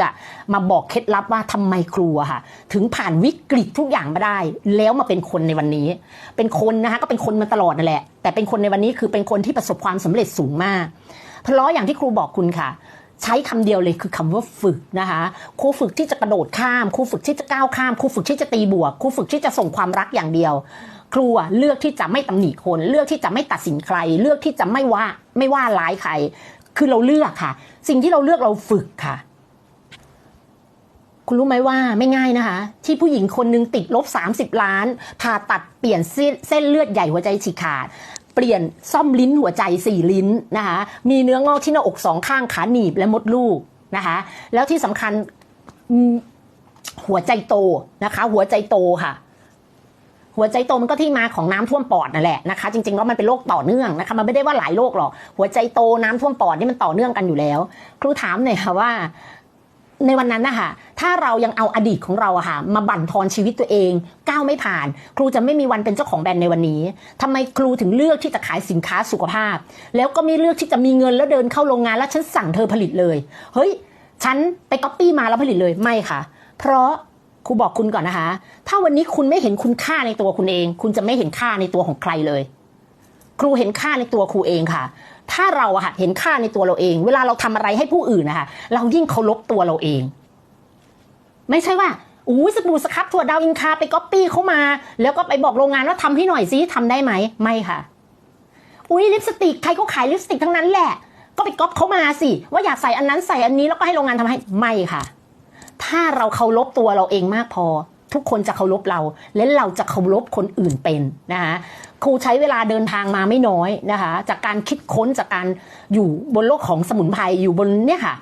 จะมาบอกเคล็ดลับว่าทำไมครูอะค่ะ ถึงผ่านวิกฤตทุกอย่างมาได้ แล้วมาเป็นคนในวันนี้ เป็นคนนะคะก็เป็นคนมาตลอดนั่นแหละ แต่เป็นคนในวันนี้คือเป็นคนที่ประสบความสำเร็จสูงมาก เพราะอย่างที่ครูบอกคุณค่ะ ใช้คำเดียวเลยคือคำว่าฝึกนะคะครูฝึกที่จะกระโดดข้ามครูฝึกที่จะก้าวข้ามครูฝึกที่จะตีบวกครูฝึกที่จะส่งความรักอย่างเดียว ครูเลือกที่จะไม่ตำหนิคน เลือกที่จะไม่ตัดสินใคร เลือกที่จะไม่ว่าไม่ว่าร้ายใคร คือเราเลือกค่ะ สิ่งที่เราเลือกเราฝึกค่ะ คุณรู้ไหมว่าไม่ง่ายนะคะ ที่ผู้หญิงคนหนึงติดลบ 30 ล้านผ่าตัดเปลี่ยนเส้นเลือดใหญ่หัวใจฉีกขาด เปลี่ยนซ่อมลิ้นหัวใจสี่ลิ้นนะคะ มีเนื้องอกที่หน้าอกสองข้างขาหนีบและมดลูกนะคะ แล้วที่สำคัญหัวใจโตนะคะ หัวใจโตค่ะหัวใจโตมันก็ที่มาของน้ำท่วมปอดนั่นแหละนะคะจริงๆแล้วมันเป็นโรคต่อเนื่องนะคะมันไม่ได้ว่าหลายโรคหรอกหัวใจโตน้ำท่วมปอดนี่มันต่อเนื่องกันอยู่แล้ว ครูถามหน่อยค่ะว่า ในวันนั้นนะคะถ้าเรายังเอาอดีตของเราอะค่ะ มาบั่นทอนชีวิตตัวเอง ก้าวไม่ผ่าน ครูจะไม่มีวันเป็นเจ้าของแบรนด์ในวันนี้ทำไมครูถึงเลือกที่จะขายสินค้าสุขภาพ แล้วก็ไม่เลือกที่จะมีเงินแล้วเดินเข้าโรงงานแล้วฉันสั่งเธอผลิตเลย เฮ้ย ฉันไปก๊อปปี้มาแล้วผลิตเลยไม่ค่ะ เพราะครูบอกคุณก่อนนะคะ ถ้าวันนี้คุณไม่เห็นคุณค่าในตัวคุณเอง คุณจะไม่เห็นค่าในตัวของใครเลย ครูเห็นค่าในตัวครูเองค่ะ ถ้าเราอะค่ะเห็นค่าในตัวเราเอง เวลาเราทำอะไรให้ผู้อื่นนะคะเรายิ่งเคารพตัวเราเอง ไม่ใช่ว่าอู้สบู่สครับถั่วดาวอินคาไปก๊อปปี้เข้ามา แล้วก็ไปบอกโรงงานว่าทำให้หน่อยซิทำได้ไหมไม่ค่ะ อุ้ยลิปสติกใครก็ขายลิปสติกทั้งนั้นแหละ ก็ไปก๊อปเขามาสิว่าอยากใส่อันนั้นใส่อันนี้แล้วก็ให้โรงงานทำให้ไม่ค่ะ ถ้าเราเคารพตัวเราเองมากพอ ทุกคนจะเคารพเรา และเราจะเคารพคนอื่นเป็นนะคะ ครูใช้เวลาเดินทางมาไม่น้อยนะคะ จากการคิดค้นจากการอยู่บนโลกของสมุนไพรอยู่บนเนี่ยค่ะ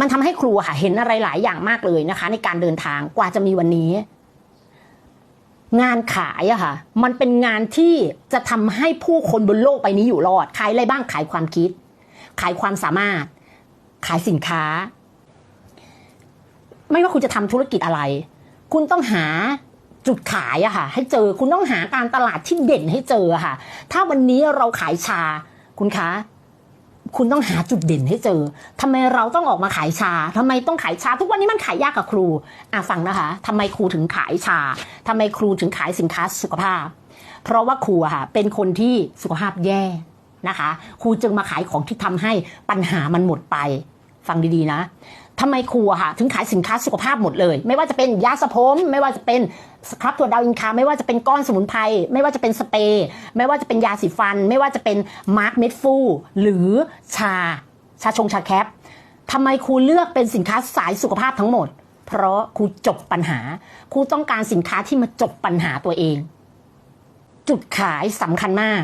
มันทำให้ครูค่ะเห็นอะไรหลายอย่างมากเลยนะคะ ในการเดินทางกว่าจะมีวันนี้ งานขายอะค่ะ มันเป็นงานที่จะทำให้ผู้คนบนโลกใบนี้อยู่รอดขายอะไรบ้างขายความคิด ขายความสามารถ ขายสินค้า ไม่ว่าคุณจะทำธุรกิจอะไร คุณต้องหา จุดขายอะค่ะ ให้เจอคุณต้องหาการตลาดที่เด่นให้เจอค่ะ ถ้าวันนี้เราขายชา คุณคะคุณต้องหาจุดเด่นให้เจอทำไมเราต้องออกมาขายชาทำไมต้องขายชา ทุกวันนี้มันขายยากกับครู อะฟังนะคะทำไมครูถึงขายชาทำไมครูถึงขายสินค้าสุขภาพ เพราะว่าครูค่ะ เป็นคนที่สุขภาพแย่นะคะ ครูจึงมาขายของที่ทำให้ปัญหามันหมดไป ฟังดีๆนะ ทำไมครูอะค่ะถึงขายสินค้าสุขภาพหมดเลย ไม่ว่าจะเป็นยาสระผม ไม่ว่าจะเป็นสครับตัวดาวอินคาไม่ว่าจะเป็นก้อนสมุนไพรไม่ว่าจะเป็นสเปรย์ไม่ว่าจะเป็นยาสีฟัน ไม่ว่าจะเป็นมาร์กเม็ดฟูหรือชา ชาชงชาแคปทำไมครูเลือกเป็นสินค้าสายสุขภาพทั้งหมด เพราะครูจบปัญหาครูต้องการสินค้าที่มาจบปัญหาตัวเอง จุดขายสำคัญมาก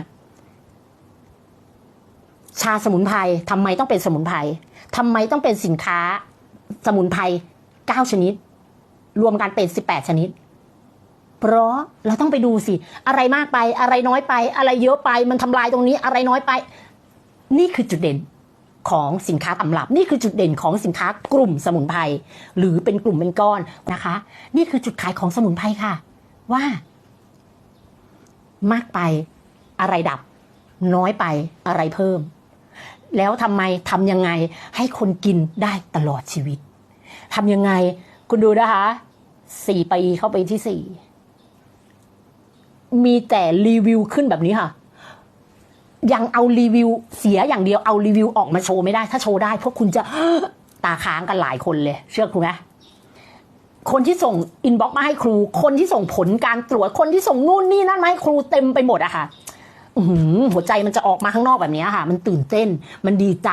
ชาสมุนไพรทำไมต้องเป็นสมุนไพรทำไมต้องเป็นสินค้า สมุนไพร9ชนิด รวมกันเป็น18ชนิด เพราะเราต้องไปดูสิ อะไรมากไปอะไรน้อยไป อะไรเยอะไปมันทำลายตรงนี้อะไรน้อยไป นี่คือจุดเด่นของสินค้าตำรับ นี่คือจุดเด่นของสินค้ากลุ่มสมุนไพรหรือเป็นกลุ่มเป็นก้อนนะคะ นี่คือจุดขายของสมุนไพรค่ะ ว่า มากไปอะไรดับ น้อยไปอะไรเพิ่ม แล้วทำไมทำยังไงให้คนกินได้ตลอดชีวิตทำยังไงคุณดูนะคะสี่ปีเข้าไปที่สี่มีแต่รีวิวขึ้นแบบนี้ค่ะ ยังเอารีวิวเสียอย่างเดียวเอารีวิวออกมาโชว์ไม่ได้ ถ้าโชว์ได้พวกคุณจะตาค้างกันหลายคนเลย เชื่อครูไหมคนที่ส่งอินบ็อกซ์มาให้ครู คนที่ส่งผลการตรวจคนที่ส่งนู่นนี่นั่นมาให้ครูเต็มไปหมดอะค่ะ หัวใจมันจะออกมาข้างนอกแบบนี้ค่ะ มันตื่นเต้น มันดีใจ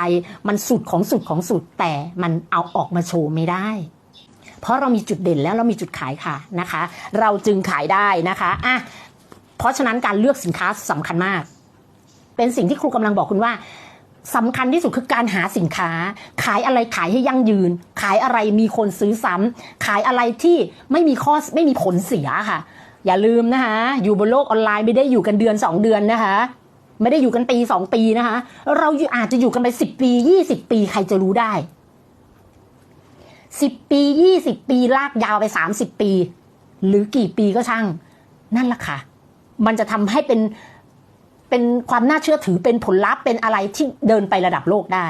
มันสุดของสุดของสุด แต่มันเอาออกมาโชว์ไม่ได้ เพราะเรามีจุดเด่นแล้วเรามีจุดขายค่ะนะคะ เราจึงขายได้นะคะอะเพราะฉะนั้นการเลือกสินค้าสำคัญมาก เป็นสิ่งที่ครูกำลังบอกคุณว่าสำคัญที่สุดคือการหาสินค้า ขายอะไรขายให้ยั่งยืน ขายอะไรมีคนซื้อซ้ำขายอะไรที่ไม่มีข้อไม่มีผลเสียค่ะ อย่าลืมนะคะ อยู่บนโลกออนไลน์ไม่ได้อยู่กันเดือนสองเดือนนะคะ ไม่ได้อยู่กันปีสองปีนะคะ เราอาจจะอยู่กันไปสิบปียี่สิบปีใครจะรู้ได้สิบปียี่สิบปีลากยาวไปสามสิบปี หรือกี่ปีก็ช่าง นั่นแหละค่ะ มันจะทำให้เป็นเป็นความน่าเชื่อถือเป็นผลลัพธ์เป็นอะไรที่เดินไประดับโลกได้